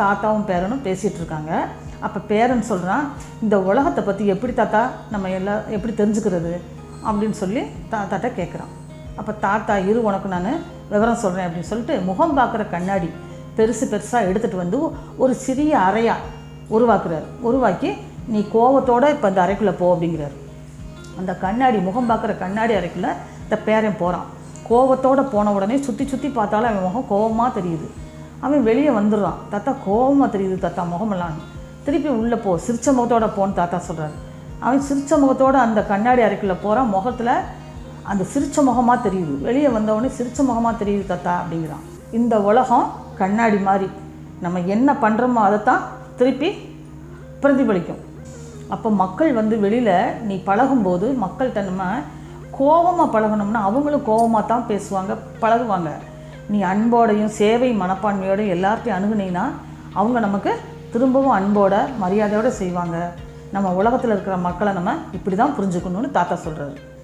தாத்தாவும் பேரனும் பேசிகிட்டு இருக்காங்க அப்போ பேரன் சொல்கிறான் இந்த உலகத்தை பற்றி எப்படி தாத்தா நம்ம எல்லா எப்படி தெரிஞ்சுக்கிறது? அப்படின்னு சொல்லி தாத்தாட்ட கேட்குறான் அப்போ தாத்தா இரு உனக்கு நான் விவரம் சொல்கிறேன் அப்படின்னு சொல்லிட்டு முகம் பார்க்குற கண்ணாடி பெருசு பெருசாக எடுத்துகிட்டு வந்து ஒரு சிறிய அறையாக உருவாக்குறாரு. உருவாக்கி நீ கோவத்தோட இப்போ இந்த அறைக்குள்ளே போ அப்படிங்கிறாரு. அந்த கண்ணாடி முகம் பார்க்குற கண்ணாடி அறைக்குள்ளே இந்த பேரன் போகிறான் கோவத்தோடு போன உடனே சுற்றி சுற்றி பார்த்தாலும் அவன் முகம் கோவமாக தெரியுது. அவன் வெளியே வந்துடுறான். தாத்தா கோவமாக தெரியுது தாத்தா முகமெல்லாம். திருப்பி உள்ளே போ. சிரிச்ச முகத்தோட போன்னு தாத்தா சொல்கிறாரு அவன் சிரிச்ச முகத்தோடு அந்த கண்ணாடி அறைக்குள்ளே போகிறான் முகத்தில் அந்த சிரிச்ச முகமாக தெரியுது. வெளியே வந்தவொடனே சிரிச்ச முகமாக தெரியுது தாத்தா அப்படிங்கிறான். இந்த உலகம் கண்ணாடி மாதிரி. நம்ம என்ன பண்ணுறோமோ அதைத்தான் திருப்பி பிரதிபலிக்கும். அப்போ மக்கள் வந்து வெளியில் நீ பழகும்போது மக்கள்கிட்ட நம்ம கோபமாக பழகணும்னா அவங்களும் கோபமாக தான் பேசுவாங்க பழகுவாங்க. நீ அன்போடையும் சேவை மனப்பான்மையோடையும் எல்லார்ட்டையும் அணுகுனீங்கன்னா அவங்க நமக்கு திரும்பவும் அன்போட மரியாதையோடு செய்வாங்க. நம்ம உலகத்தில் இருக்கிற மக்களை நம்ம இப்படி தான் புரிஞ்சுக்கணும்னு தாத்தா சொல்கிறாரு